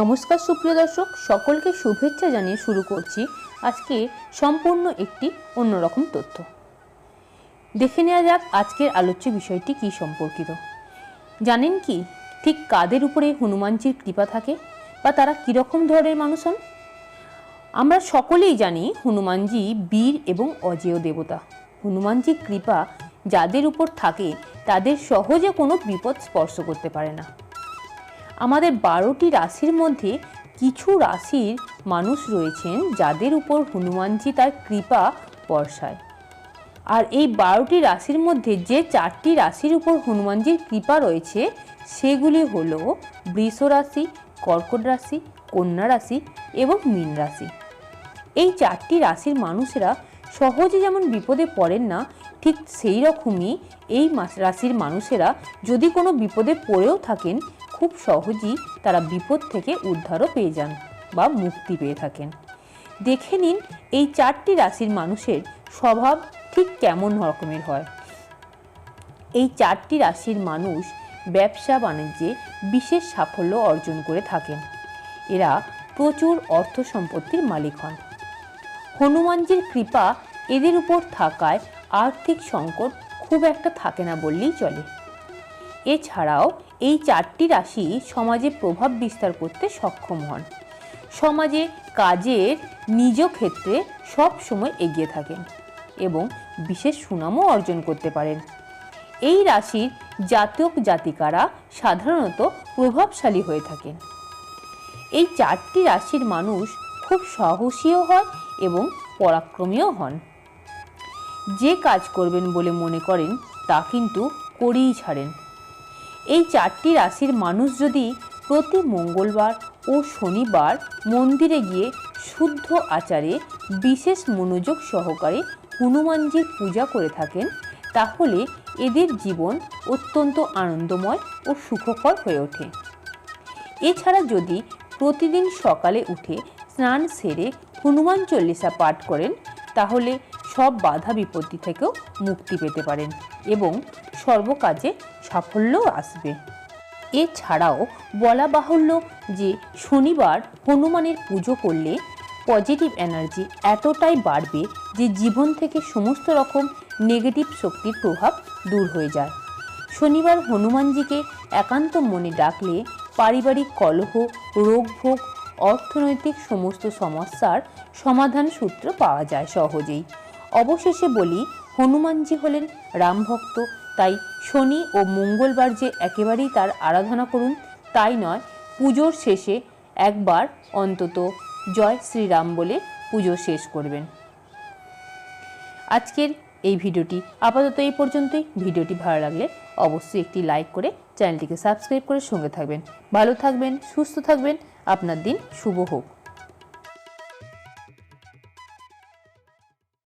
নমস্কার সুপ্রিয় দর্শক, সকলকে শুভেচ্ছা জানিয়ে শুরু করছি আজকে সম্পূর্ণ একটি অন্যরকম তথ্য। দেখে নেওয়া যাক আজকের আলোচ্য বিষয়টি কি সম্পর্কিত। জানেন কি, ঠিক কাদের উপরে হনুমানজির কৃপা থাকে বা তারা কীরকম ধরনের মানুষ হন? আমরা সকলেই জানি হনুমানজি বীর এবং অজেয় দেবতা। হনুমানজির কৃপা যাদের উপর থাকে, তাদের সহজে কোনো বিপদ স্পর্শ করতে পারে না। আমাদের বারোটি রাশির মধ্যে কিছু রাশির মানুষ রয়েছেন যাদের উপর হনুমানজি তার কৃপা বর্ষায়। আর এই বারোটি রাশির মধ্যে যে চারটি রাশির উপর হনুমানজির কৃপা রয়েছে, সেগুলি হল বৃষ রাশি, কর্কট রাশি, কন্যা রাশি এবং মীন রাশি। এই চারটি রাশির মানুষেরা সহজে যেমন বিপদে পড়েন না, ঠিক সেই রকমই এই রাশির মানুষেরা যদি কোনো বিপদে পড়েও থাকেন, খুব সহজেই তারা বিপদ থেকে উদ্ধারও পেয়ে যান বা মুক্তি পেয়ে থাকেন। দেখে নিন এই চারটি রাশির মানুষের স্বভাব ঠিক কেমন রকমের হয়। এই চারটি রাশির মানুষ ব্যবসা বাণিজ্যে বিশেষ সাফল্য অর্জন করে থাকেন। এরা প্রচুর অর্থ সম্পত্তির মালিক হন। হনুমানজির কৃপা এদের উপর থাকায় আর্থিক সংকট খুব একটা থাকে না বললেই চলে। এছাড়াও এই চারটি রাশি সমাজে প্রভাব বিস্তার করতে সক্ষম হন। সমাজে কাজের নিজ ক্ষেত্রে সব সময় এগিয়ে থাকেন এবং বিশেষ সুনামও অর্জন করতে পারেন। এই রাশির জাতক জাতিকারা সাধারণত প্রভাবশালী হয়ে থাকেন। এই চারটি রাশির মানুষ খুব সাহসীও হয় এবং পরাক্রমীও হন। যে কাজ করবেন বলে মনে করেন, তা কিন্তু করেই ছাড়েন। এই চারটি রাশির মানুষ যদি প্রতি মঙ্গলবার ও শনিবার মন্দিরে গিয়ে শুদ্ধ আচারে বিশেষ মনোযোগ সহকারে হনুমানজির পূজা করে থাকেন, তাহলে এদের জীবন অত্যন্ত আনন্দময় ও সুখকর হয়ে ওঠে। এছাড়া যদি প্রতিদিন সকালে উঠে স্নান সেরে হনুমান চল্লিশা পাঠ করেন, তাহলে সব বাধা বিপত্তি থেকেও মুক্তি পেতে পারেন এবং সর্বকাজে সাফল্যও আসবে। এছাড়াও বলা বাহুল্য যে শনিবার হনুমানের পুজো করলে পজিটিভ এনার্জি এতটাই বাড়বে যে জীবন থেকে সমস্ত রকম নেগেটিভ শক্তির প্রভাব দূর হয়ে যায়। শনিবার হনুমানজিকে একান্ত মনে ডাকলে পারিবারিক কলহ, রোগভোগ অর্থনৈতিক সমস্ত সমস্যার সমাধান সূত্র পাওয়া যায় সহজেই। অবশেষে বলি, হনুমানজি হলেন রামভক্ত তাই শনি ও মঙ্গলবার যে একেবারেই তার আরাধনা করুন, তাই নয়, পুজোর শেষে একবার অন্তত জয় শ্রীরাম বলে পুজো শেষ করবেন। আজকের এই ভিডিওটি আপাতত এই পর্যন্তই। ভিডিওটি ভালো লাগলে অবশ্যই একটি লাইক করে চ্যানেলটিকে সাবস্ক্রাইব করে সঙ্গে থাকবেন। ভালো থাকবেন, সুস্থ থাকবেন। আপনার দিন শুভ হোক।